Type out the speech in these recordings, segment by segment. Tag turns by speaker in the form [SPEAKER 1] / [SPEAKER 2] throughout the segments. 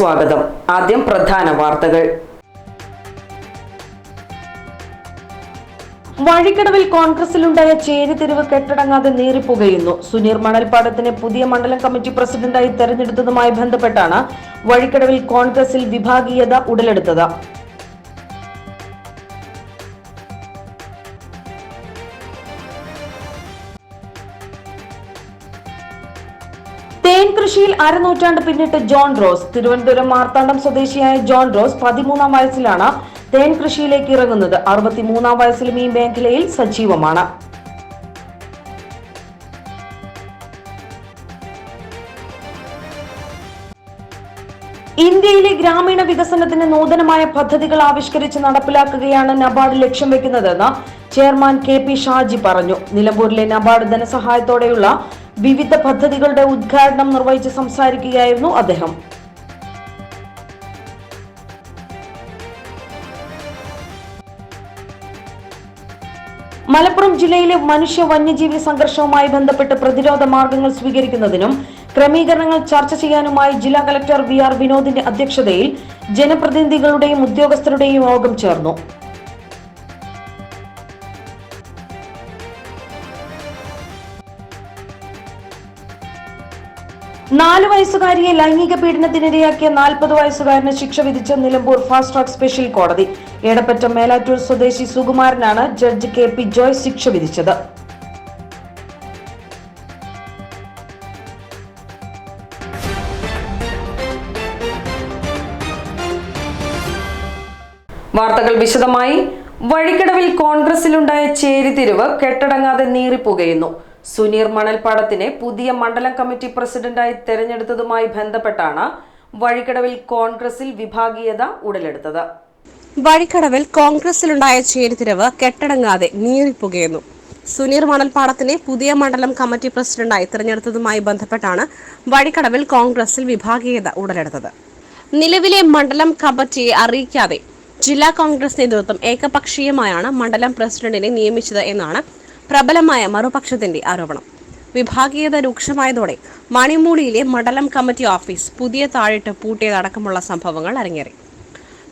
[SPEAKER 1] സ്വാഗതം. ആദ്യം പ്രധാന വാർത്തകൾ. വഴിക്കടവിൽ കോൺഗ്രസിലുണ്ടായ ചേരിതിരിവ് കെട്ടടങ്ങാതെ നീറിപ്പുകയുന്നു. സുനീർ മണൽപ്പാടത്തിനെ പുതിയ മണ്ഡലം കമ്മിറ്റി പ്രസിഡന്റായി തെരഞ്ഞെടുത്തതുമായി ബന്ധപ്പെട്ടാണ് വഴിക്കടവിൽ കോൺഗ്രസിൽ വിഭാഗീയത ഉടലെടുത്തത്. തേൻ കൃഷിയിൽ അരനൂറ്റാണ്ട് പിന്നിട്ട് ജോൺ റോസ്. തിരുവനന്തപുരം മാർത്താണ്ഡം സ്വദേശിയായ ജോൺ റോസ് പതിമൂന്നാം വയസ്സിലാണ് തേൻ കൃഷിയിലേക്ക് ഇറങ്ങുന്നത്. അറുപത്തിമൂന്നാം വയസ്സിലും ഈ മേഖലയിൽ സജീവമാണ്. ഇന്ത്യയിലെ ഗ്രാമീണ വികസനത്തിന് നൂതനമായ പദ്ധതികൾ ആവിഷ്കരിച്ച് നടപ്പിലാക്കുകയാണ് നബാർഡ് ലക്ഷ്യം വെക്കുന്നതെന്ന് ചെയർമാൻ കെ പി ഷാജി പറഞ്ഞു. നിലമ്പൂരിലെ നബാർഡ് ധനസഹായത്തോടെയുള്ള വിവിധ പദ്ധതികളുടെ ഉദ്ഘാടനം നിർവഹിച്ച് സംസാരിക്കുകയായിരുന്നു അദ്ദേഹം. മലപ്പുറം ജില്ലയിലെ മനുഷ്യ വന്യജീവി സംഘർഷവുമായി ബന്ധപ്പെട്ട് പ്രതിരോധ മാർഗങ്ങൾ സ്വീകരിക്കുന്നതിനും ക്രമീകരണങ്ങൾ ചർച്ച ചെയ്യാനുമായി ജില്ലാ കലക്ടർ വി ആർ വിനോദിന്റെ അധ്യക്ഷതയിൽ ജനപ്രതിനിധികളുടെയും ഉദ്യോഗസ്ഥരുടെയും യോഗം ചേർന്നു. നാല് വയസ്സുകാരിയെ ലൈംഗിക പീഡനത്തിനിരയാക്കിയ നാൽപ്പത് വയസ്സുകാരന് ശിക്ഷ വിധിച്ച നിലമ്പൂർ ഫാസ്റ്റ് ട്രാക്ക് സ്പെഷ്യൽ കോടതി. ഏടപ്പറ്റം മേലാറ്റൂർ സ്വദേശി സുകുമാരനാണ് ജഡ്ജ് കെ പി ജോയ് ശിക്ഷ വിധിച്ചത്. വാർത്തകൾ വിശദമായി. വഴിക്കടവിൽ കോൺഗ്രസിലുണ്ടായ ചേരിതിരിവ് കെട്ടടങ്ങാതെ നീറിപ്പുകയുന്നു സുനീർ മണൽപ്പാടത്തിനെ പുതിയ മണ്ഡലം കമ്മിറ്റി പ്രസിഡന്റായി തെരഞ്ഞെടുത്തതുമായി ബന്ധപ്പെട്ടാണ് വഴിക്കടവിൽ കോൺഗ്രസിൽ വിഭാഗീയത ഉടലെടുത്തത്.
[SPEAKER 2] വഴിക്കടവിൽ കോൺഗ്രസിലുണ്ടായ ചേരിതിരിവ് കെട്ടടങ്ങാതെ നീറിപ്പുകയുന്നു. സുനീർ മണൽപ്പാടത്തിനെ പുതിയ മണ്ഡലം കമ്മിറ്റി പ്രസിഡന്റായി തിരഞ്ഞെടുത്തതുമായി ബന്ധപ്പെട്ടാണ് വഴിക്കടവിൽ കോൺഗ്രസിൽ വിഭാഗീയത ഉടലെടുത്തത്. നിലവിലെ മണ്ഡലം കമ്മിറ്റിയെ അറിയിക്കാതെ ജില്ലാ കോൺഗ്രസ് നേതൃത്വം ഏകപക്ഷീയമായാണ് മണ്ഡലം പ്രസിഡന്റിനെ നിയമിച്ചത് എന്നാണ് പ്രബലമായ മറുപക്ഷത്തിന്റെ ആരോപണം. വിഭാഗീയത രൂക്ഷമായതോടെ മണിമൂളിയിലെ മണ്ഡലം കമ്മിറ്റി ഓഫീസ് പുതിയ താഴിട്ട് പൂട്ടിയതടക്കമുള്ള സംഭവങ്ങൾ അരങ്ങേറി.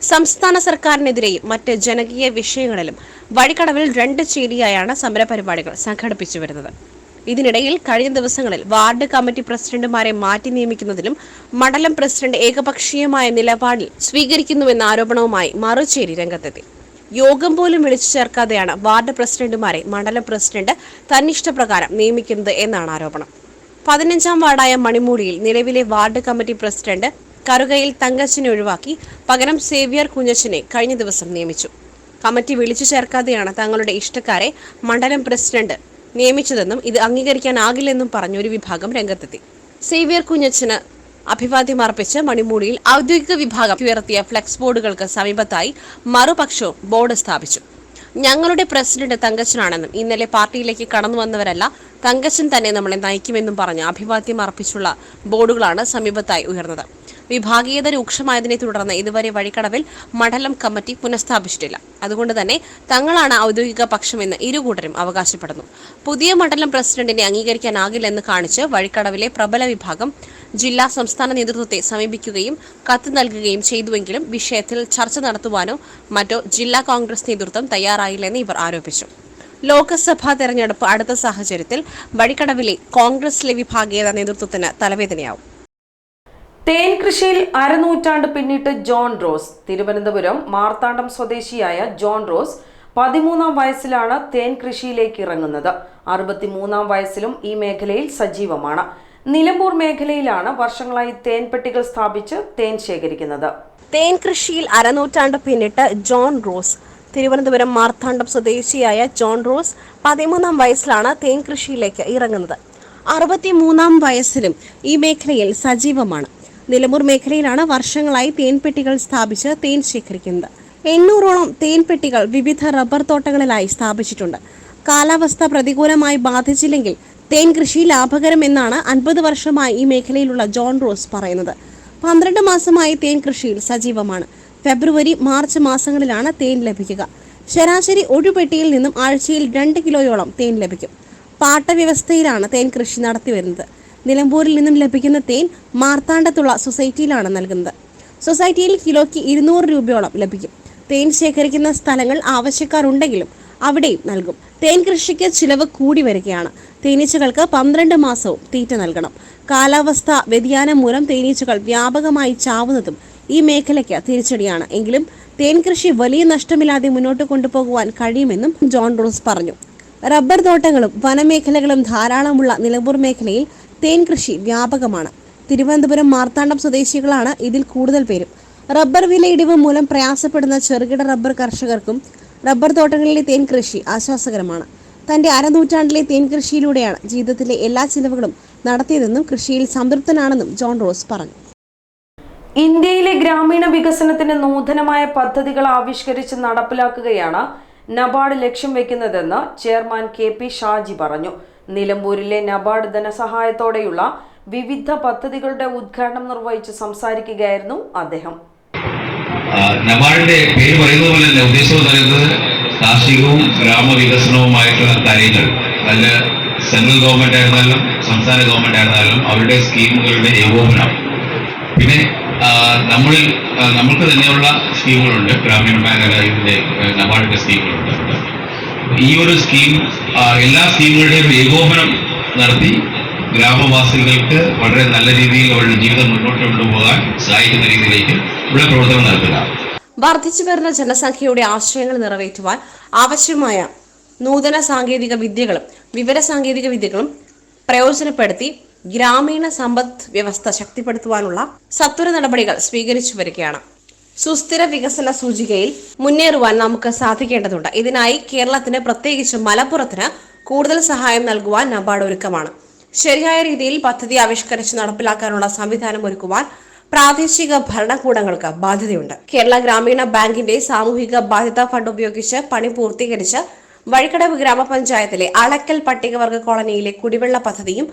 [SPEAKER 2] സംസ്ഥാന സർക്കാരിനെതിരെയും മറ്റ് ജനകീയ വിഷയങ്ങളിലും വഴിക്കടവിൽ രണ്ട് ചേരിയായാണ് സമരപരിപാടികൾ സംഘടിപ്പിച്ചു വരുന്നത്. ഇതിനിടയിൽ കഴിഞ്ഞ ദിവസങ്ങളിൽ വാർഡ് കമ്മിറ്റി പ്രസിഡന്റുമാരെ മാറ്റി നിയമിക്കുന്നതിലും മണ്ഡലം പ്രസിഡന്റ് ഏകപക്ഷീയമായ നിലപാടിൽ സ്വീകരിക്കുന്നുവെന്ന ആരോപണവുമായി മറുചേരി രംഗത്തെത്തി. യോഗം പോലും വിളിച്ചു ചേർക്കാതെയാണ് വാർഡ് പ്രസിഡന്റുമാരെ മണ്ഡലം പ്രസിഡന്റ് തന്നിഷ്ടപ്രകാരം നിയമിക്കുന്നത് എന്നാണ് ആരോപണം. പതിനഞ്ചാം വാർഡായ മണിമൂടിയിൽ നിലവിലെ വാർഡ് കമ്മിറ്റി പ്രസിഡന്റ് കറുകയിൽ തങ്കച്ചിനെ ഒഴിവാക്കി പകരം സേവ്യർ കുഞ്ഞച്ചനെ കഴിഞ്ഞ ദിവസം നിയമിച്ചു. കമ്മിറ്റി വിളിച്ചു ചേർക്കാതെയാണ് തങ്ങളുടെ ഇഷ്ടക്കാരെ മണ്ഡലം പ്രസിഡന്റ് നിയമിച്ചതെന്നും ഇത് അംഗീകരിക്കാനാകില്ലെന്നും ഒരു വിഭാഗം രംഗത്തെത്തി. സേവ്യർ കുഞ്ഞച്ചന് അഭിവാദ്യം അർപ്പിച്ച് മണിമൂടിയിൽ ഔദ്യോഗിക വിഭാഗം ഉയർത്തിയ ഫ്ലെക്സ് ബോർഡുകൾക്ക് സമീപത്തായി മറുപക്ഷവും ബോർഡ് സ്ഥാപിച്ചു. ഞങ്ങളുടെ പ്രസിഡന്റ് തങ്കച്ചനാണെന്നും ഇന്നലെ പാർട്ടിയിലേക്ക് കടന്നു വന്നവരല്ല തങ്കച്ചൻ തന്നെ നമ്മളെ നയിക്കുമെന്നും പറഞ്ഞ് അഭിവാദ്യം അർപ്പിച്ചുള്ള ബോർഡുകളാണ് സമീപത്തായി ഉയർന്നത്. വിഭാഗീയത രൂക്ഷമായതിനെ തുടർന്ന് ഇതുവരെ വഴിക്കടവിൽ മണ്ഡലം കമ്മിറ്റി പുനഃസ്ഥാപിച്ചിട്ടില്ല. അതുകൊണ്ട് തന്നെ തങ്ങളാണ് ഔദ്യോഗിക പക്ഷമെന്ന് ഇരുകൂട്ടരും അവകാശപ്പെടുന്നു. പുതിയ മണ്ഡലം പ്രസിഡന്റിനെ അംഗീകരിക്കാനാകില്ലെന്ന് കാണിച്ച് വഴിക്കടവിലെ പ്രബല വിഭാഗം ജില്ലാ സംസ്ഥാന നേതൃത്വത്തെ സമീപിക്കുകയും കത്ത് നൽകുകയും ചെയ്തുവെങ്കിലും വിഷയത്തിൽ ചർച്ച നടത്തുവാനോ മറ്റോ ജില്ലാ കോൺഗ്രസ് നേതൃത്വം തയ്യാറായില്ലെന്ന് ഇവർ ആരോപിച്ചു. ലോക്സഭാ തെരഞ്ഞെടുപ്പ് അടുത്ത സാഹചര്യത്തിൽ വഴിക്കടവിലെ കോൺഗ്രസിലെ വിഭാഗീയത നേതൃത്വത്തിന് തലവേദനയാവും.
[SPEAKER 1] തേൻ കൃഷിയിൽ അരനൂറ്റാണ്ട് പിന്നിട്ട് ജോൺ റോസ്. തിരുവനന്തപുരം മാർത്താണ്ഡം സ്വദേശിയായ ജോൺ റോസ് പതിമൂന്നാം വയസ്സിലാണ് തേൻ കൃഷിയിലേക്ക് ഇറങ്ങുന്നത്. അറുപത്തിമൂന്നാം വയസ്സിലും ഈ മേഖലയിൽ സജീവമാണ്. നിലമ്പൂർ മേഖലയിലാണ് വർഷങ്ങളായി തേൻ പെട്ടികൾ സ്ഥാപിച്ച് തേൻ ശേഖരിക്കുന്നത്.
[SPEAKER 2] തേൻ കൃഷിയിൽ അരനൂറ്റാണ്ട് പിന്നിട്ട് ജോൺ റോസ് തിരുവനന്തപുരം മാർത്താണ്ഡം സ്വദേശിയായ ജോൺ റോസ് പതിമൂന്നാം വയസ്സിലാണ് തേൻ കൃഷിയിലേക്ക് ഇറങ്ങുന്നത്. അറുപത്തിമൂന്നാം വയസ്സിലും ഈ മേഖലയിൽ സജീവമാണ്. നിലമ്പൂർ മേഖലയിലാണ് വർഷങ്ങളായി തേൻപെട്ടികൾ സ്ഥാപിച്ച് തേൻ ശേഖരിക്കുന്നത്. എണ്ണൂറോളം തേൻപെട്ടികൾ വിവിധ റബ്ബർ തോട്ടങ്ങളിലായി സ്ഥാപിച്ചിട്ടുണ്ട്. കാലാവസ്ഥ പ്രതികൂലമായി ബാധിച്ചില്ലെങ്കിൽ തേൻ കൃഷി ലാഭകരമെന്നാണ് അൻപത് വർഷമായി ഈ മേഖലയിലുള്ള ജോൺ റോസ് പറയുന്നത്. പന്ത്രണ്ട് മാസമായി തേൻ കൃഷിയിൽ സജീവമാണ്. ഫെബ്രുവരി മാർച്ച് മാസങ്ങളിലാണ് തേൻ ലഭിക്കുക. ശരാശരി ഒരു പെട്ടിയിൽ നിന്നും ആഴ്ചയിൽ രണ്ട് കിലോയോളം തേൻ ലഭിക്കും. പാട്ടവ്യവസ്ഥയിലാണ് തേൻ കൃഷി നടത്തി വരുന്നത്. നിലമ്പൂരിൽ നിന്നും ലഭിക്കുന്ന തേൻ മാർത്താണ്ഡത്തുള്ള സൊസൈറ്റിയിലാണ് നൽകുന്നത്. സൊസൈറ്റിയിൽ കിലോയ്ക്ക് ഇരുന്നൂറ് രൂപയോളം ലഭിക്കും. തേൻ ശേഖരിക്കുന്ന സ്ഥലങ്ങൾ ആവശ്യക്കാരുണ്ടെങ്കിലും അവിടെയും നൽകും. തേൻ കൃഷിക്ക് ചിലവ് കൂടി വരികയാണ്. തേനീച്ചകൾക്ക് പന്ത്രണ്ട് മാസവും തീറ്റ നൽകണം. കാലാവസ്ഥ വ്യതിയാനം മൂലം തേനീച്ചകൾ വ്യാപകമായി ചാവുന്നതും ഈ മേഖലയ്ക്ക് തിരിച്ചടിയാണ്. എങ്കിലും തേൻ കൃഷി വലിയ നഷ്ടമില്ലാതെ മുന്നോട്ട് കൊണ്ടുപോകുവാൻ കഴിയുമെന്നും ജോൺ റോസ് പറഞ്ഞു. റബ്ബർ തോട്ടങ്ങളും വനമേഖലകളും ധാരാളമുള്ള നിലമ്പൂർ മേഖലയിൽ തേൻ കൃഷി വ്യാപകമാണ്. തിരുവനന്തപുരം മാർത്താണ്ഡം സ്വദേശികളാണ് ഇതിൽ കൂടുതൽ പേരും. റബ്ബർ വിലയിടിവ് മൂലം പ്രയാസപ്പെടുന്ന ചെറുകിട റബ്ബർ കർഷകർക്കും റബ്ബർ തോട്ടങ്ങളിലെ തേൻ കൃഷി ആശ്വാസകരമാണ്. തന്റെ അരനൂറ്റാണ്ടിലെ തേൻ കൃഷിയിലൂടെയാണ് ജീവിതത്തിലെ എല്ലാ ചിലവുകളും നടത്തിയതെന്നും കൃഷിയിൽ സംതൃപ്തനാണെന്നും ജോൺ റോസ് പറഞ്ഞു.
[SPEAKER 1] ഇന്ത്യയിലെ ഗ്രാമീണ വികസനത്തിന് നൂതനമായ പദ്ധതികൾ ആവിഷ്കരിച്ച് നടപ്പിലാക്കുകയാണ് നബാർഡ് ലക്ഷ്യം വെക്കുന്നതെന്ന് ചെയർമാൻ കെ പി ഷാജി പറഞ്ഞു. നിലമ്പൂരിലെ നബാർഡ് ധനസഹായത്തോടെയുള്ള വിവിധ പദ്ധതികളുടെ ഉദ്ഘാടനം നിർവഹിച്ച് സംസാരിക്കുകയായിരുന്നു അദ്ദേഹം.
[SPEAKER 3] നബാർഡിന്റെ പേര് പറയുന്നത് പോലെ തന്നെ ഉദ്ദേശം പറയുന്നത് കാർഷികവും ഗ്രാമവികസനവുമായിട്ടുള്ള കാര്യങ്ങൾ അതിൽ സെൻട്രൽ ഗവൺമെന്റ് ആയിരുന്നാലും സംസ്ഥാന ഗവൺമെന്റ് ആയിരുന്നാലും അവരുടെ സ്കീമുകളുടെ ഏകോപനം. പിന്നെ നമ്മളിൽ നമുക്ക് തന്നെയുള്ള സ്കീമുകളുണ്ട്. ഗ്രാമീണ മേഖല ഇതിന്റെ ആ, നബാർഡിന്റെ സ്കീമുകളുണ്ട്. ഈ ഒരു സ്കീം എല്ലാ സ്കീമുകളുടെയും ഏകോപനം നടത്തി ഗ്രാമവാസികൾക്ക് വളരെ നല്ല രീതിയിൽ അവരുടെ ജീവിതം മുന്നോട്ട് കൊണ്ടുപോകാൻ സഹായിക്കുന്ന രീതിയിലേക്ക് ഇവിടെ പ്രവർത്തനം നടത്തുക.
[SPEAKER 2] വർദ്ധിച്ചു വരുന്ന ജനസംഖ്യയുടെ ആശയങ്ങൾ നിറവേറ്റുവാൻ ആവശ്യമായ നൂതന സാങ്കേതിക വിദ്യകളും വിവര സാങ്കേതിക വിദ്യകളും പ്രയോജനപ്പെടുത്തി ഗ്രാമീണ സമ്പദ് വ്യവസ്ഥ ശക്തിപ്പെടുത്തുവാനുള്ള സത്വര നടപടികൾ സ്വീകരിച്ചു വരികയാണ്. സുസ്ഥിര വികസന സൂചികയിൽ മുന്നേറുവാൻ നമുക്ക് സാധിക്കേണ്ടതുണ്ട്. ഇതിനായി കേരളത്തിന് പ്രത്യേകിച്ച് മലപ്പുറത്തിന് കൂടുതൽ സഹായം നൽകുവാൻ നബാർഡ് ഒരുക്കമാണ്. ശരിയായ രീതിയിൽ പദ്ധതി ആവിഷ്കരിച്ച് നടപ്പിലാക്കാനുള്ള സംവിധാനം ഒരുക്കുവാൻ പ്രാദേശിക ഭരണകൂടങ്ങൾക്ക് ബാധ്യതയുണ്ട്. കേരള ഗ്രാമീണ ബാങ്കിന്റെ സാമൂഹിക ബാധ്യതാ ഫണ്ട് ഉപയോഗിച്ച് പണി പൂർത്തീകരിച്ച് വഴിക്കടവ് ഗ്രാമപഞ്ചായത്തിലെ അളക്കൽ പട്ടികവർഗ കോളനിയിലെ കുടിവെള്ള പദ്ധതിയും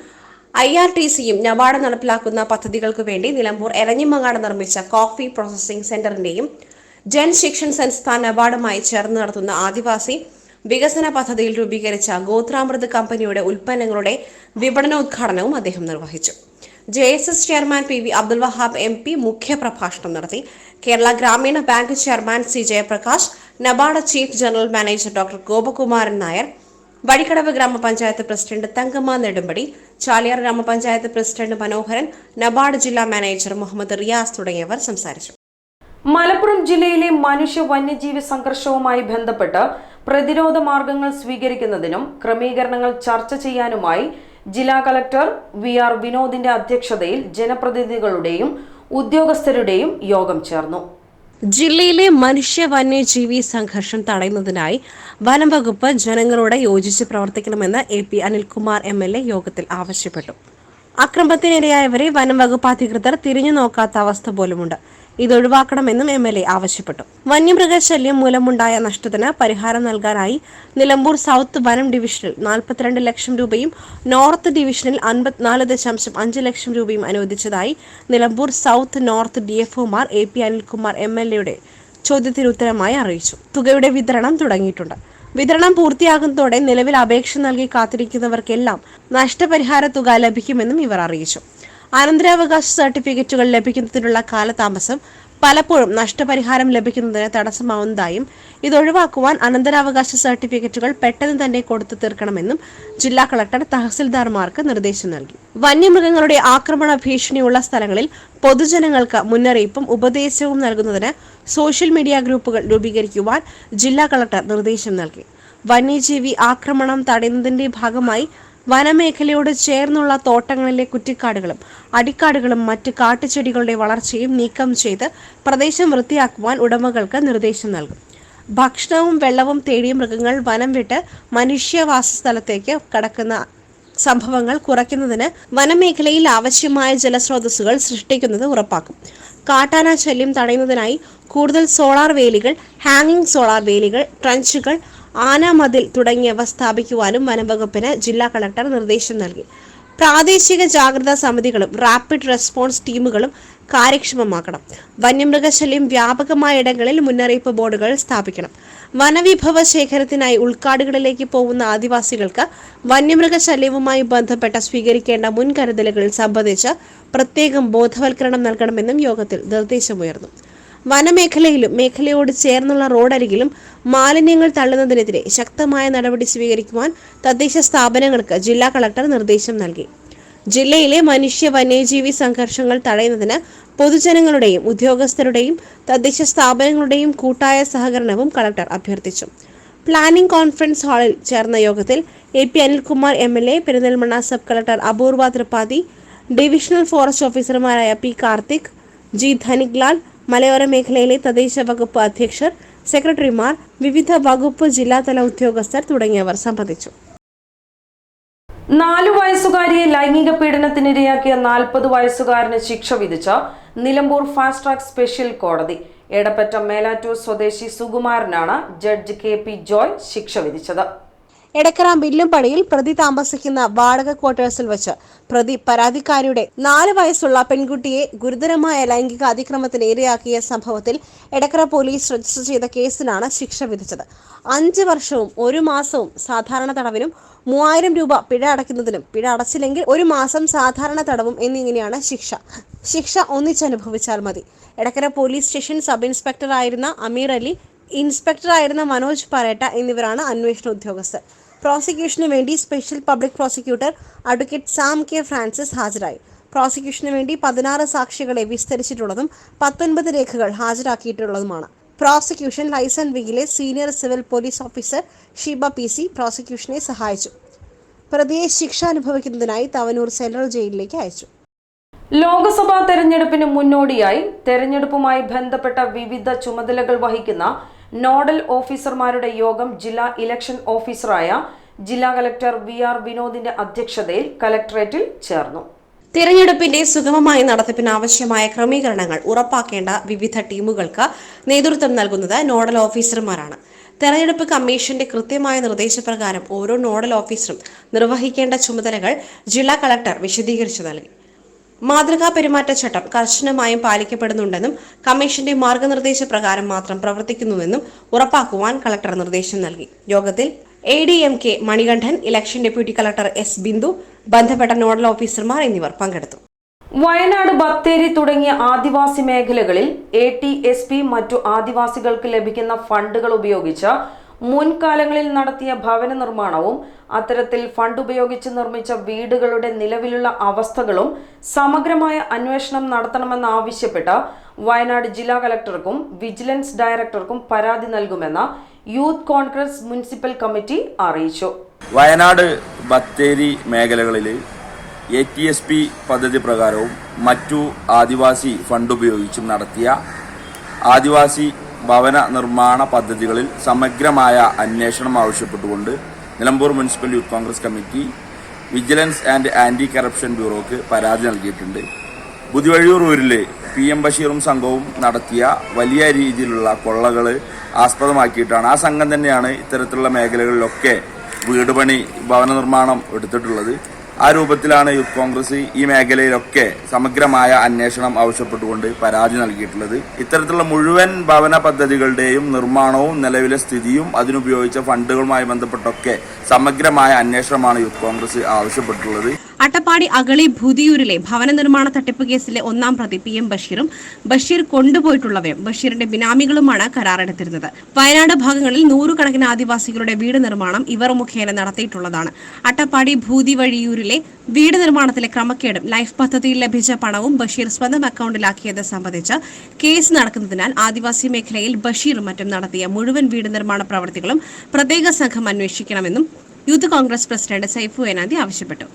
[SPEAKER 2] ഐ ആർ ടി സിയും നബാർഡ് നടപ്പിലാക്കുന്ന പദ്ധതികൾക്ക് വേണ്ടി നിലമ്പൂർ എരഞ്ഞിമങ്ങാട് നിർമ്മിച്ച കോഫി പ്രോസസിംഗ് സെന്ററിന്റെയും ജൻ ശിക്ഷൻ സംസ്ഥാൻ നബാർഡുമായി ചേർന്ന് നടത്തുന്ന ആദിവാസി വികസന പദ്ധതിയിൽ രൂപീകരിച്ച ഗോത്രാമൃത് കമ്പനിയുടെ ഉൽപ്പന്നങ്ങളുടെ വിപണനോദ്ഘാടനവും അദ്ദേഹം നിർവഹിച്ചു. J S S chairman P V Abdul Wahab M P മുഖ്യപ്രഭാഷണം നടത്തി. കേരള ഗ്രാമീണ bank chairman C Jayaprakash NABARD chief general manager doctor Gopakumaran Nair Vazhikkadavu ഗ്രാമപഞ്ചായത്ത് പ്രസിഡന്റ് തങ്കമ്മ നെടുമ്പടി ചാലിയാർ ഗ്രാമപഞ്ചായത്ത് പ്രസിഡന്റ് മനോഹരൻ നബാർഡ് ജില്ലാ മാനേജർ മുഹമ്മദ് റിയാസ് തുടങ്ങിയവർ സംസാരിച്ചു.
[SPEAKER 1] മലപ്പുറം ജില്ലയിലെ മനുഷ്യ വന്യജീവി സംഘർഷവുമായി ബന്ധപ്പെട്ട് പ്രതിരോധ മാർഗങ്ങൾ സ്വീകരിക്കുന്നതിനും ക്രമീകരണങ്ങൾ ചർച്ച ചെയ്യാനുമായി ജില്ലാ കളക്ടർ വി ആർ വിനോദിന്റെ അധ്യക്ഷതയിൽ ജനപ്രതിനിധികളുടെയും ഉദ്യോഗസ്ഥരുടെയും യോഗം ചേർന്നു.
[SPEAKER 2] ജില്ലയിലെ മനുഷ്യ വന്യജീവി സംഘർഷം തടയുന്നതിനായി വനം വകുപ്പ് ജനങ്ങളോട് യോജിച്ച് പ്രവർത്തിക്കണമെന്ന് A P Anilkumar M L A യോഗത്തിൽ ആവശ്യപ്പെട്ടു. അക്രമത്തിനിരയായവരെ വനം വകുപ്പ് അധികൃതർ തിരിഞ്ഞു നോക്കാത്ത അവസ്ഥ പോലുമുണ്ട്. ഇത് ഒഴിവാക്കണമെന്നും എം എൽ എ ആവശ്യപ്പെട്ടു. വന്യമൃഗശല്യം മൂലമുണ്ടായ നഷ്ടത്തിന് പരിഹാരം നൽകാനായി നിലമ്പൂർ സൗത്ത് വനം ഡിവിഷനിൽ നാൽപ്പത്തിരണ്ട് ലക്ഷം രൂപയും നോർത്ത് ഡിവിഷനിൽ അൻപത്തിനാല് ദശാംശം അഞ്ച് ലക്ഷം രൂപയും അനുവദിച്ചതായി Nilambur south north D F Omar A P Anilkumar M L എയുടെ ചോദ്യത്തിന് ഉത്തരമായി അറിയിച്ചു. തുകയുടെ വിതരണം തുടങ്ങിയിട്ടുണ്ട്. വിതരണം പൂർത്തിയാകുന്നതോടെ നിലവിൽ അപേക്ഷ നൽകി കാത്തിരിക്കുന്നവർക്കെല്ലാം നഷ്ടപരിഹാര തുക ലഭിക്കുമെന്നും ഇവർ അറിയിച്ചു. അനന്തരാവകാശ സർട്ടിഫിക്കറ്റുകൾ ലഭിക്കുന്നതിനുള്ള കാലതാമസം പലപ്പോഴും നഷ്ടപരിഹാരം ലഭിക്കുന്നതിന് തടസ്സമാവുന്നതായും ഇതൊഴിവാക്കുവാൻ അനന്തരാവകാശ സർട്ടിഫിക്കറ്റുകൾ പെട്ടെന്ന് തന്നെ കൊടുത്തു തീർക്കണമെന്നും ജില്ലാ കളക്ടർ തഹസിൽദാർമാർക്ക് നിർദ്ദേശം നൽകി. വന്യമൃഗങ്ങളുടെ ആക്രമണ ഭീഷണിയുള്ള സ്ഥലങ്ങളിൽ പൊതുജനങ്ങൾക്ക് മുന്നറിയിപ്പും ഉപദേശവും നൽകുന്നതിന് സോഷ്യൽ മീഡിയ ഗ്രൂപ്പുകൾ രൂപീകരിക്കുവാൻ ജില്ലാ കളക്ടർ നിർദ്ദേശം നൽകി. വന്യജീവി ആക്രമണം തടയുന്നതിന്റെ ഭാഗമായി വനമേഖലയോട് ചേർന്നുള്ള തോട്ടങ്ങളിലെ കുറ്റിക്കാടുകളും അടിക്കാടുകളും മറ്റ് കാട്ടുചെടികളുടെ വളർച്ചയും നീക്കം ചെയ്ത് പ്രദേശം വൃത്തിയാക്കുവാൻ ഉടമകൾക്ക് നിർദ്ദേശം നൽകും. ഭക്ഷണവും വെള്ളവും തേടിയ മൃഗങ്ങൾ വനം വിട്ട് മനുഷ്യവാസ സ്ഥലത്തേക്ക് കടക്കുന്ന സംഭവങ്ങൾ കുറയ്ക്കുന്നതിന് വനമേഖലയിൽ ആവശ്യമായ ജലസ്രോതസ്സുകൾ സൃഷ്ടിക്കുന്നത് ഉറപ്പാക്കും. കാട്ടാന ശല്യം തടയുന്നതിനായി കൂടുതൽ സോളാർ വേലികൾ ഹാങ്ങിങ് സോളാർ വേലികൾ ട്രഞ്ചുകൾ ആനാമതിൽ തുടങ്ങിയവ സ്ഥാപിക്കുവാനും വനംവകുപ്പിന് ജില്ലാ കളക്ടർ നിർദ്ദേശം നൽകി. പ്രാദേശിക ജാഗ്രതാ സമിതികളും റാപ്പിഡ് റെസ്പോൺസ് ടീമുകളും കാര്യക്ഷമമാക്കണം. വന്യമൃഗശല്യം വ്യാപകമായ ഇടങ്ങളിൽ മുന്നറിയിപ്പ് ബോർഡുകൾ സ്ഥാപിക്കണം. വനവിഭവ ശേഖരത്തിനായി ഉൾക്കാടുകളിലേക്ക് പോകുന്ന ആദിവാസികൾക്ക് വന്യമൃഗശല്യവുമായി ബന്ധപ്പെട്ട സ്വീകരിക്കേണ്ട മുൻകരുതലുകൾ സംബന്ധിച്ച് പ്രത്യേകം ബോധവൽക്കരണം നൽകണമെന്നും യോഗത്തിൽ നിർദ്ദേശമുയർന്നു. വനമേഖലയിലും മേഖലയോട് ചേർന്നുള്ള റോഡരികിലും മാലിന്യങ്ങൾ തള്ളുന്നതിനെതിരെ ശക്തമായ നടപടി സ്വീകരിക്കുവാൻ തദ്ദേശ സ്ഥാപനങ്ങൾക്ക് ജില്ലാ കളക്ടർ നിർദ്ദേശം നൽകി. ജില്ലയിലെ മനുഷ്യ വന്യജീവി സംഘർഷങ്ങൾ തടയുന്നതിന് പൊതുജനങ്ങളുടെയും ഉദ്യോഗസ്ഥരുടെയും തദ്ദേശ സ്ഥാപനങ്ങളുടെയും കൂട്ടായ സഹകരണവും കളക്ടർ അഭ്യർത്ഥിച്ചു. പ്ലാനിംഗ് കോൺഫറൻസ് ഹാളിൽ ചേർന്ന യോഗത്തിൽ A P Anilkumar M L A Perinthalmanna sub collector Apoorva Tripathi divisional forest ഓഫീസർമാരായ പി കാർത്തിക് ജി ധനിക്ലാൽ മലയോര മേഖലയിലെ തദ്ദേശ വകുപ്പ് അധ്യക്ഷർ സെക്രട്ടറിമാർ വിവിധ വകുപ്പ് ജില്ലാതല ഉദ്യോഗസ്ഥർ തുടങ്ങിയവർ സംബന്ധിച്ചു.
[SPEAKER 1] നാലു വയസ്സുകാരിയെ ലൈംഗിക പീഡനത്തിനിരയാക്കിയ നാൽപ്പത് വയസ്സുകാരന് ശിക്ഷ വിധിച്ച നിലമ്പൂർ ഫാസ്റ്റ് ട്രാക്ക് സ്പെഷ്യൽ കോടതി. എടപ്പറ്റ മേലാറ്റൂർ സ്വദേശി സുകുമാരനാണ് ജഡ്ജ് കെ പി ജോയ് ശിക്ഷ വിധിച്ചത്.
[SPEAKER 2] എടക്കര ബില്ലുംപടിയിൽ പ്രതി താമസിക്കുന്ന വാടക ക്വാർട്ടേഴ്സിൽ വെച്ച് പ്രതി പരാതിക്കാരിയുടെ നാല് വയസ്സുള്ള പെൺകുട്ടിയെ ഗുരുതരമായ ലൈംഗിക അതിക്രമത്തിന് ഇരയാക്കിയ സംഭവത്തിൽ എടക്കര പോലീസ് രജിസ്റ്റർ ചെയ്ത കേസിലാണ് ശിക്ഷ വിധിച്ചത്. അഞ്ച് വർഷവും ഒരു മാസവും സാധാരണ തടവിനും മൂവായിരം രൂപ പിഴ അടയ്ക്കുന്നതിനും പിഴ അടച്ചില്ലെങ്കിൽ ഒരു മാസം സാധാരണ തടവും എന്നിങ്ങനെയാണ് ശിക്ഷ. ശിക്ഷ ഒന്നിച്ചനുഭവിച്ചാൽ മതി. എടക്കര പോലീസ് സ്റ്റേഷൻ സബ് ഇൻസ്പെക്ടറായിരുന്ന അമീർ അലി ഇൻസ്പെക്ടറായിരുന്ന മനോജ് പരേട്ട എന്നിവരാണ് അന്വേഷണ ഉദ്യോഗസ്ഥർ. പ്രോസിക്യൂഷന് വേണ്ടി special public prosecutor advocate Sam K Francis ഹാജരായി. പ്രോസിക്യൂഷന് വേണ്ടി പതിനാറ് സാക്ഷികളെ വിസ്തരിച്ചിട്ടുള്ളതും പത്തൊൻപത് രേഖകൾ ഹാജരാക്കിയിട്ടുള്ളതുമാണ്. Prosecution liaison വിങ്ങിലെ senior civil police officer Sheeba P C പ്രോസിക്യൂഷനെ സഹായിച്ചു. പ്രതിയെ ശിക്ഷ അനുഭവിക്കുന്നതിനായി തവനൂർ സെൻട്രൽ ജയിലിലേക്ക് അയച്ചു.
[SPEAKER 1] ലോക്സഭാ തെരഞ്ഞെടുപ്പിന് മുന്നോടിയായി തെരഞ്ഞെടുപ്പുമായി ബന്ധപ്പെട്ട വിവിധ ചുമതലകൾ വഹിക്കുന്ന നോഡൽ ഓഫീസർമാരുടെ യോഗം ജില്ലാ ഇലക്ഷൻ ഓഫീസറായ ജില്ലാ കലക്ടർ വി ആർ വിനോദിന്റെ അധ്യക്ഷതയിൽ കലക്ടറേറ്റിൽ ചേർന്നു.
[SPEAKER 2] തിരഞ്ഞെടുപ്പിന്റെ സുഗമമായ നടത്തിപ്പിന് ആവശ്യമായ ക്രമീകരണങ്ങൾ ഉറപ്പാക്കേണ്ട വിവിധ ടീമുകൾക്ക് നേതൃത്വം നൽകുന്നത് നോഡൽ ഓഫീസർമാരാണ്. തെരഞ്ഞെടുപ്പ് കമ്മീഷന്റെ കൃത്യമായ നിർദ്ദേശപ്രകാരം ഓരോ നോഡൽ ഓഫീസറും നിർവഹിക്കേണ്ട ചുമതലകൾ ജില്ലാ കളക്ടർ വിശദീകരിച്ചു നൽകി. മാതൃകാ പെരുമാറ്റച്ചട്ടം കർശനമായും പാലിക്കപ്പെടുന്നുണ്ടെന്നും കമ്മീഷന്റെ മാർഗനിർദ്ദേശപ്രകാരം മാത്രം പ്രവർത്തിക്കുന്നുവെന്നും ഉറപ്പാക്കുവാൻ കളക്ടർ നിർദ്ദേശം നൽകി. യോഗത്തിൽ A D M K Manikandan election deputy collector S Bindu ബന്ധപ്പെട്ട നോഡൽ ഓഫീസർമാർ എന്നിവർ പങ്കെടുത്തു.
[SPEAKER 1] വയനാട് ബത്തേരി തുടങ്ങിയ ആദിവാസി മേഖലകളിൽ എ ടി എസ് പി മറ്റു ആദിവാസികൾക്ക് ലഭിക്കുന്ന ഫണ്ടുകൾ ഉപയോഗിച്ച് മുൻകാലങ്ങളിൽ നടത്തിയ ഭവന നിർമ്മാണവും അത്തരത്തിൽ ഫണ്ട് ഉപയോഗിച്ച് നിർമ്മിച്ച വീടുകളുടെ നിലവിലുള്ള അവസ്ഥകളും സമഗ്രമായ അന്വേഷണം നടത്തണമെന്നാവശ്യപ്പെട്ട് വയനാട് ജില്ലാ കലക്ടർക്കും വിജിലൻസ് ഡയറക്ടർക്കും പരാതി നൽകുമെന്ന് യൂത്ത് കോൺഗ്രസ് മുനിസിപ്പൽ കമ്മിറ്റി അറിയിച്ചു.
[SPEAKER 4] വയനാട് ബത്തേരി മേഖലകളിൽ എ ടി എസ് പി പദ്ധതി പ്രകാരവും മറ്റു ആദിവാസി ഫണ്ട് ഉപയോഗിച്ചും നടത്തിയ ആദിവാസി ഭവന നിർമ്മാണ പദ്ധതികളിൽ സമഗ്രമായ അന്വേഷണം ആവശ്യപ്പെട്ടുകൊണ്ട് Nilambur municipal Youth Congress committee vigilance and anti corruption ബ്യൂറോക്ക് പരാതി നൽകിയിട്ടുണ്ട്. പുതുവഴിയൂർ ഊരിലെ പി എം ബഷീറും സംഘവും നടത്തിയ വലിയ രീതിയിലുള്ള കൊള്ളകൾ ആസ്പദമാക്കിയിട്ടാണ് ആ സംഘം തന്നെയാണ് ഇത്തരത്തിലുള്ള മേഖലകളിലൊക്കെ വീട് പണി ഭവന നിർമ്മാണം എടുത്തിട്ടുള്ളത്. ആ രൂപത്തിലാണ് യൂത്ത് കോൺഗ്രസ് ഈ മേഖലയിലൊക്കെ സമഗ്രമായ അന്വേഷണം ആവശ്യപ്പെട്ടുകൊണ്ട് പരാതി നൽകിയിട്ടുള്ളത്. ഇത്തരത്തിലുള്ള മുഴുവൻ ഭവന പദ്ധതികളുടെയും നിർമ്മാണവും നിലവിലെ സ്ഥിതിയും അതിനുപയോഗിച്ച ഫണ്ടുകളുമായി ബന്ധപ്പെട്ടൊക്കെ സമഗ്രമായ അന്വേഷണമാണ് യൂത്ത് കോൺഗ്രസ് ആവശ്യപ്പെട്ടിട്ടുള്ളത്.
[SPEAKER 2] അട്ടപ്പാടി അഗളി ഭൂതിയൂരിലെ ഭവന നിർമ്മാണ തട്ടിപ്പ് കേസിലെ ഒന്നാം പ്രതി പി എം ബഷീറും ബഷീർ കൊണ്ടുപോയിട്ടുള്ളവരും ബഷീറിന്റെ ബിനാമികളുമാണ് കരാറെടുത്തിരുന്നത്. വയനാട് ഭാഗങ്ങളിൽ നൂറുകണക്കിന് ആദിവാസികളുടെ വീട് നിർമ്മാണം ഇവർ മുഖേന നടത്തിയിട്ടുള്ളതാണ്. അട്ടപ്പാടി ഭൂതി വഴിയൂരിലെ വീട് നിർമ്മാണത്തിലെ ക്രമക്കേടും ലൈഫ് പദ്ധതിയിൽ ലഭിച്ച പണവും ബഷീർ സ്വന്തം അക്കൗണ്ടിലാക്കിയത് സംബന്ധിച്ച് കേസ് നടക്കുന്നതിനാൽ ആദിവാസി മേഖലയിൽ ബഷീറും മറ്റും നടത്തിയ മുഴുവൻ വീട് നിർമ്മാണ പ്രവൃത്തികളും പ്രത്യേക സംഘം അന്വേഷിക്കണമെന്നും യൂത്ത് കോൺഗ്രസ് പ്രസിഡന്റ് സൈഫു ഏനാദി ആവശ്യപ്പെട്ടു.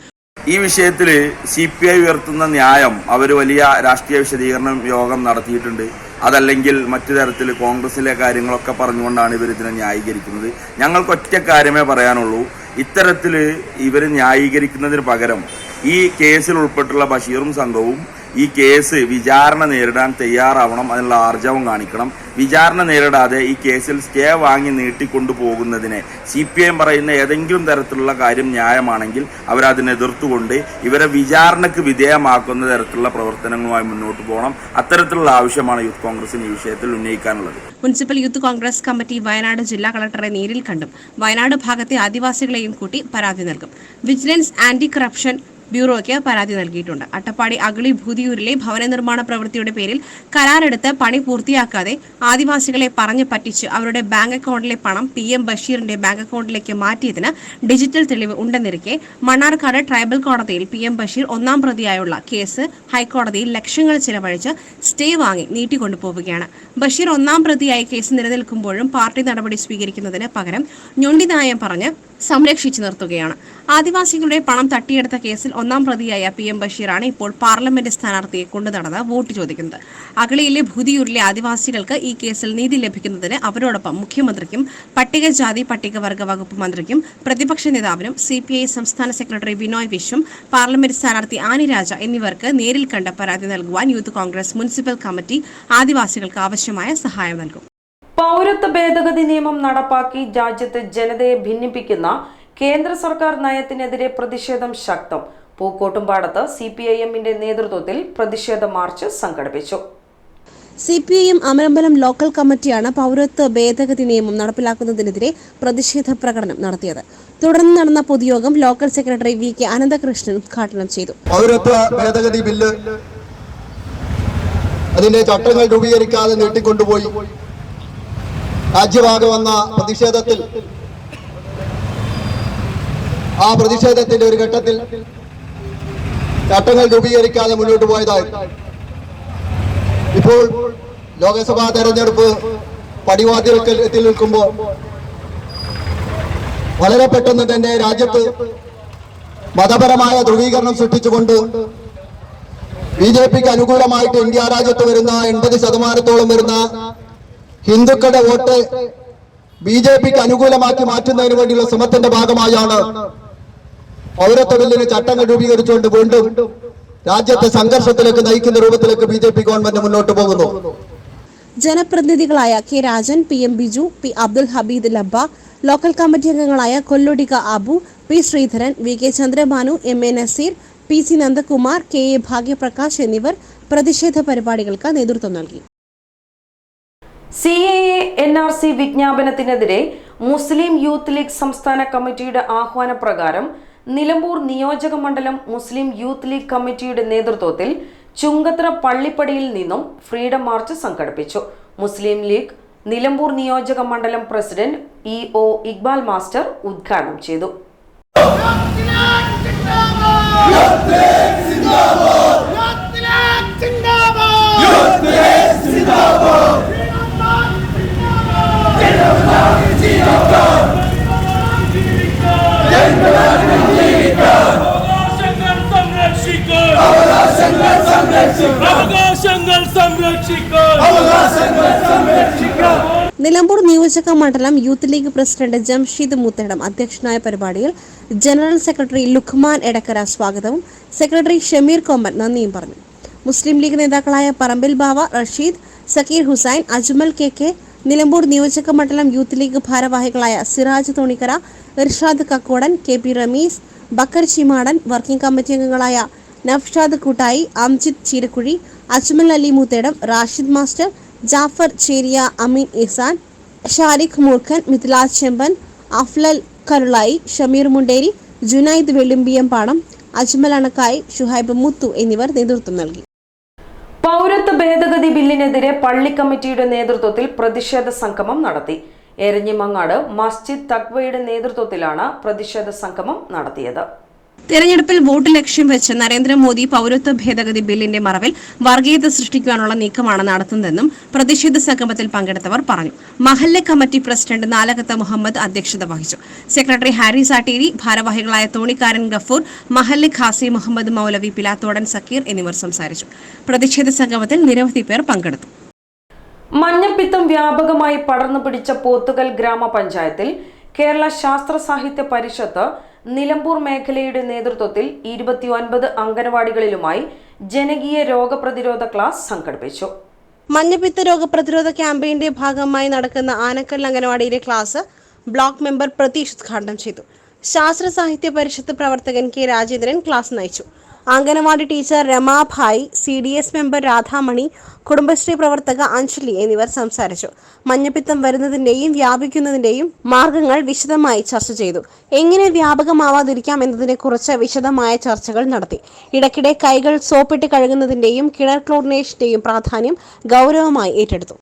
[SPEAKER 4] ഈ വിഷയത്തിൽ സി പി ഐ ഉയർത്തുന്ന ന്യായം അവർ വലിയ രാഷ്ട്രീയ വിശദീകരണം യോഗം നടത്തിയിട്ടുണ്ട്. അതല്ലെങ്കിൽ മറ്റു തരത്തിൽ കോൺഗ്രസിലെ കാര്യങ്ങളൊക്കെ പറഞ്ഞുകൊണ്ടാണ് ഇവർ ഇതിനെ ന്യായീകരിക്കുന്നത്. ഞങ്ങൾക്ക് ഒറ്റ കാര്യമേ പറയാനുള്ളൂ. ഇത്തരത്തിൽ ഇവർ ന്യായീകരിക്കുന്നതിന് പകരം ഈ കേസിൽ ഉൾപ്പെട്ടുള്ള ബഷീറും സംഘവും ഈ കേസ് വിചാരണ നേരിടാൻ തയ്യാറാവണം അതിനുള്ള ആർജവം കാണിക്കണം. വിചാരണ നേരിടാതെ ഈ കേസിൽ സ്റ്റേ വാങ്ങി നീട്ടിക്കൊണ്ടുപോകുന്നതിനെ സി പി എം പറയുന്ന ഏതെങ്കിലും തരത്തിലുള്ള കാര്യം ന്യായമാണെങ്കിൽ അവരതിനെ എതിർത്തുകൊണ്ട് ഇവരെ വിചാരണക്ക് വിധേയമാക്കുന്ന തരത്തിലുള്ള പ്രവർത്തനങ്ങളുമായി മുന്നോട്ട് പോകണം. അത്തരത്തിലുള്ള ആവശ്യമാണ് യൂത്ത് കോൺഗ്രസിന് ഈ വിഷയത്തിൽ ഉന്നയിക്കാനുള്ളത്.
[SPEAKER 2] Municipal Youth Congress committee Wayanad ജില്ലാ കളക്ടറെ നേരിൽ കണ്ടും വയനാട് ഭാഗത്തെ ആദിവാസികളെയും കൂട്ടി പരാതി നൽകും. വിജിലൻസ് ആന്റി കറപ്ഷൻ ബ്യൂറോയ്ക്ക് പരാതി നൽകിയിട്ടുണ്ട്. അട്ടപ്പാടി അഗളി ഭൂതിയൂരിലെ ഭവന നിർമ്മാണ പ്രവൃത്തിയുടെ പേരിൽ കരാറെടുത്ത് പണി പൂർത്തിയാക്കാതെ ആദിവാസികളെ പറഞ്ഞു പറ്റിച്ച് അവരുടെ ബാങ്ക് അക്കൗണ്ടിലെ പണം പി എം ബഷീറിന്റെ ബാങ്ക് അക്കൗണ്ടിലേക്ക് മാറ്റിയതിന് ഡിജിറ്റൽ തെളിവ് ഉണ്ടെന്നിരിക്കെ മണ്ണാർക്കാട് ട്രൈബൽ കോടതിയിൽ പി എം ബഷീർ ഒന്നാം പ്രതിയായുള്ള കേസ് ഹൈക്കോടതിയിൽ ലക്ഷങ്ങൾ ചിലവഴിച്ച് സ്റ്റേ വാങ്ങി നീട്ടിക്കൊണ്ടുപോവുകയാണ്. ബഷീർ ഒന്നാം പ്രതിയായി കേസ് നിലനിൽക്കുമ്പോഴും പാർട്ടി നടപടി സ്വീകരിക്കുന്നതിന് പകരം ഞൊണ്ടി ന്യായം പറഞ്ഞ് സംരക്ഷിച്ചു നിർത്തുകയാണ്. ആദിവാസികളുടെ പണം തട്ടിയെടുത്ത കേസിൽ ഒന്നാം പ്രതിയായ പി എം ബഷീറാണ് ഇപ്പോൾ പാർലമെന്റ് സ്ഥാനാർത്ഥിയെ കൊണ്ടുനടന്ന് വോട്ട് ചോദിക്കുന്നത്. അഗളിയിലെ ഭൂതിയൂരിലെ ആദിവാസികൾക്ക് ഈ കേസിൽ നീതി ലഭിക്കുന്നതിന് അവരോടൊപ്പം മുഖ്യമന്ത്രിക്കും പട്ടികജാതി പട്ടികവർഗ വകുപ്പ് മന്ത്രിക്കും പ്രതിപക്ഷ നേതാവിനും സി പി ഐ സംസ്ഥാന സെക്രട്ടറി ബിനോയ് വിശ്വം പാർലമെന്റ് സ്ഥാനാർത്ഥി ആനിരാജ എന്നിവർക്ക് നേരിൽ കണ്ട പരാതി നൽകുവാൻ യൂത്ത് കോൺഗ്രസ് മുനിസിപ്പൽ കമ്മിറ്റി ആദിവാസികൾക്ക് ആവശ്യമായ സഹായം നൽകും.
[SPEAKER 1] പൗരത്വ ഭേദഗതി നിയമം നടപ്പാക്കി രാജ്യത്ത് ജനതയെ ഭിന്നിപ്പിക്കുന്ന കേന്ദ്ര സർക്കാർ നയത്തിനെതിരെ പ്രതിഷേധം ശക്തം. പൂക്കോട്ടുംപാടത്ത് സി പി ഐ എമ്മിന്റെ നേതൃത്വത്തിൽ പ്രതിഷേധ മാർച്ച് സംഘടിപ്പിച്ചു.
[SPEAKER 2] C P I M Amarambalam local കമ്മിറ്റിയാണ് പൗരത്വ ഭേദഗതി നിയമം നടപ്പിലാക്കുന്നതിനെതിരെ പ്രതിഷേധ പ്രകടനം നടത്തിയത്. തുടർന്ന് നടന്ന പൊതുയോഗം local secretary V K Ananthakrishnan ഉദ്ഘാടനം ചെയ്തു.
[SPEAKER 5] പൗരത്വ ഭേദഗതി ബില്ല് അതിന്റെ ചട്ടങ്ങൾ രൂപീകരിക്കാതെ നീട്ടിക്കൊണ്ടുപോയി. രാജ്യഭാഗം വന്ന പ്രതിഷേധത്തിൽ ആ പ്രതിഷേധത്തിന്റെ ഒരു ഘട്ടത്തിൽ ചട്ടങ്ങൾ രൂപീകരിക്കാതെ മുന്നോട്ട് പോയതായിരുന്നു ഇപ്പോൾ ലോകസഭാ തെരഞ്ഞെടുപ്പ് പടിവാതിൽക്കൽ എത്തി നിൽക്കുമ്പോൾ വളരെ പെട്ടെന്ന് തന്നെ രാജ്യത്ത് മതപരമായ ധ്രുവീകരണം സൃഷ്ടിച്ചുകൊണ്ട് ബി ജെ പിക്ക് അനുകൂലമായിട്ട് ഇന്ത്യ രാജ്യത്ത് വരുന്ന എൺപത് ശതമാനത്തോളം വരുന്ന ഹിന്ദുക്കളുടെ വോട്ട് ബി ജെ പിക്ക് അനുകൂലമാക്കി മാറ്റുന്നതിന് വേണ്ടിയുള്ള ശ്രമത്തിന്റെ ഭാഗമായാണ് പൗരത്വ ബില്ലിന് ചട്ടങ്ങൾ രൂപീകരിച്ചുകൊണ്ട് വീണ്ടും രാജ്യത്തെ സംഘർഷത്തിലേക്ക് നയിക്കുന്ന രൂപത്തിലേക്ക് ബി ജെ പി ഗവൺമെന്റ് മുന്നോട്ട് പോകുന്നു.
[SPEAKER 2] ജനപ്രതിനിധികളായ K Rajan P M Biju P Abdul Habeed Labba local committee അംഗങ്ങളായ Kollodika Abu P Sreedharan V K Chandrabanu M A Naseer P C Nandakumar K A Bhagyaprakash എന്നിവർ പ്രതിഷേധ പരിപാടികൾക്ക് നേതൃത്വം നൽകി.
[SPEAKER 1] C A A N R C വിജ്ഞാപനത്തിനെതിരെ Muslim youth league സംസ്ഥാന കമ്മിറ്റിയുടെ ആഹ്വാനപ്രകാരം നിലമ്പൂർ നിയോജക മണ്ഡലം മുസ്ലിം യൂത്ത് ലീഗ് കമ്മിറ്റിയുടെ നേതൃത്വത്തിൽ ചുങ്കത്ര പള്ളിപ്പടിയിൽ നിന്നും ഫ്രീഡം മാർച്ച് സംഘടിപ്പിച്ചു മുസ്ലിം ലീഗ് നിലമ്പൂർ നിയോജക മണ്ഡലം president E O Iqbal master ഉദ്ഘാടനം ചെയ്തു
[SPEAKER 6] അവകാശങ്ങൾ അവകാശങ്ങൾ സംരക്ഷിക്കും
[SPEAKER 2] നിലമ്പൂർ നിയോജക മണ്ഡലം Youth League president Jamsheed Muthedam അധ്യക്ഷനായ പരിപാടിയിൽ ജനറൽ സെക്രട്ടറി ലുഖ്മാൻ എടക്കര സ്വാഗതവും സെക്രട്ടറി ഷമീർ കൊമ്പൻ നന്ദിയും പറഞ്ഞു. മുസ്ലിം ലീഗ് നേതാക്കളായ പറമ്പിൽ ബാവ റഷീദ് സക്കീർ ഹുസൈൻ അജ്മൽ കെ കെ നിലമ്പൂർ നിയോജക മണ്ഡലം യൂത്ത് ലീഗ് ഭാരവാഹികളായ Siraj Thonikkara Irshad Kakkodan K P Rameez Bakkar Chimadan working committee അംഗങ്ങളായ നഫ്ഷാദ് കൂട്ടായി അംജിത് ചീരക്കുഴി അജ്മൽ അലി മുത്തേടം റാഷിദ് മാസ്റ്റർ ജാഫർ ചേരിയ അമീൻ ഇസാൻ ഷാരിഖ് മൂർഖൻ മിഥിലാജ് ചെമ്പൻ അഫ്ലൽ കരുളായി ഷമീർ മുണ്ടേരി ജുനൈദ് വെള്ളിമ്പിയം പാടം അജ്മൽ അണക്കായി ഷുഹൈബ് മുത്തു എന്നിവർ നേതൃത്വം നൽകി.
[SPEAKER 1] പൗരത്വ ഭേദഗതി ബില്ലിനെതിരെ പള്ളി കമ്മിറ്റിയുടെ നേതൃത്വത്തിൽ പ്രതിഷേധ സംഗമം നടത്തി. എരഞ്ഞിമങ്ങാട് മസ്ജിദ് തക്വയുടെ നേതൃത്വത്തിലാണ് പ്രതിഷേധ സംഗമം നടത്തിയത്.
[SPEAKER 2] തെരഞ്ഞെടുപ്പിൽ വോട്ട് ലക്ഷ്യം വെച്ച് നരേന്ദ്രമോദി പൌരത്വ ഭേദഗതി ബില്ലിന്റെ മറവിൽ വർഗീയത സൃഷ്ടിക്കാനുള്ള നീക്കമാണ് നടത്തുന്നതെന്നും പ്രതിഷേധ സംഗമത്തിൽ പങ്കെടുത്തവർ പറഞ്ഞു. മഹല്ല കമ്മിറ്റി പ്രസിഡന്റ് നാലകത്ത് മുഹമ്മദ് അധ്യക്ഷത വഹിച്ചു. സെക്രട്ടറി ഹാരി സാട്ടേരി ഭാരവാഹികളായ തോണിക്കാരൻ ഗഫൂർ മഹല്ലെ ഖാസി മുഹമ്മദ് മൗലവി പിലാത്തോടൻ സക്കീർ എന്നിവർ സംസാരിച്ചു. പ്രതിഷേധ സംഗമത്തിൽ നിരവധി പേർ പങ്കെടുത്തു.
[SPEAKER 1] മഞ്ഞപ്പിത്തം വ്യാപകമായി പടർന്നു പിടിച്ച പോത്തുകൽ ഗ്രാമപഞ്ചായത്തിൽ കേരള ശാസ്ത്ര സാഹിത്യ പരിഷത്ത് നിലമ്പൂർ മേഖലയുടെ നേതൃത്വത്തിൽ ഇരുപത്തിയൊൻപത് അംഗനവാടികളിലുമായി ജനകീയ രോഗപ്രതിരോധ ക്ലാസ് സംഘടിപ്പിച്ചു.
[SPEAKER 2] മഞ്ഞപ്പിത്ത രോഗപ്രതിരോധ ക്യാമ്പയിന്റെ ഭാഗമായി നടക്കുന്ന ആനക്കൽ അംഗനവാടിയിലെ ക്ലാസ് ബ്ലോക്ക് മെമ്പർ പ്രതീഷ് ഉദ്ഘാടനം ചെയ്തു. ശാസ്ത്ര സാഹിത്യ പരിഷത്ത് പ്രവർത്തകൻ കെ രാജേന്ദ്രൻ ക്ലാസ് നയിച്ചു. Anganwadi teacher Ramabai C D S member Radhamani Kudumbashree പ്രവർത്തക അഞ്ജലി എന്നിവർ സംസാരിച്ചു. മഞ്ഞപ്പിത്തം വരുന്നതിന്റെയും വ്യാപിക്കുന്നതിന്റെയും മാർഗങ്ങൾ വിശദമായി ചർച്ച ചെയ്തു. എങ്ങനെ വ്യാപകമാവാതിരിക്കാം എന്നതിനെക്കുറിച്ച് വിശദമായ ചർച്ചകൾ നടത്തി. ഇടയ്ക്കിടെ കൈകൾ സോപ്പിട്ട് കഴുകുന്നതിന്റെയും കിണർ ക്ലോറിനേഷന്റെയും പ്രാധാന്യം ഗൗരവമായി ഏറ്റെടുത്തു.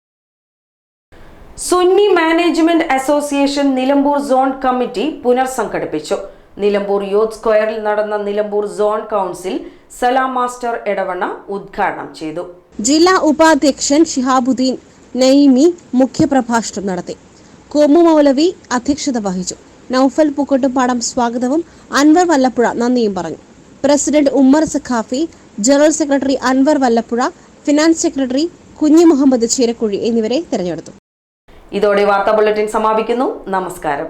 [SPEAKER 1] Sunni management association Nilambur zone committee പുനർസംഘടിപ്പിച്ചു. Nilambur youth സ്ക്വയറിൽ നടന്ന Nilambur zone council Salam master Edavanna ഉദ്ഘാടനം ചെയ്തു.
[SPEAKER 2] ജില്ലാ ഉപാധ്യക്ഷൻ ഷിഹാബുദ്ദീൻ നയിമി മുഖ്യപ്രഭാഷണം നടത്തി. കോമു മൗലവി അധ്യക്ഷത വഹിച്ചു. നൌഫൽ പൂക്കോട്ടുപാടം സ്വാഗതവും അൻവർ വല്ലപ്പുഴ നന്ദിയും പറഞ്ഞു. President Ummer Saqafi general secretary Anwar Vallappuzha finance secretary Kunhi Muhammad Cheerakkuzhi എന്നിവരെ തെരഞ്ഞെടുത്തു.
[SPEAKER 1] ഇതോടെ വാർത്താ ബുള്ളറ്റിൻ സമാപിക്കുന്നു. നമസ്കാരം.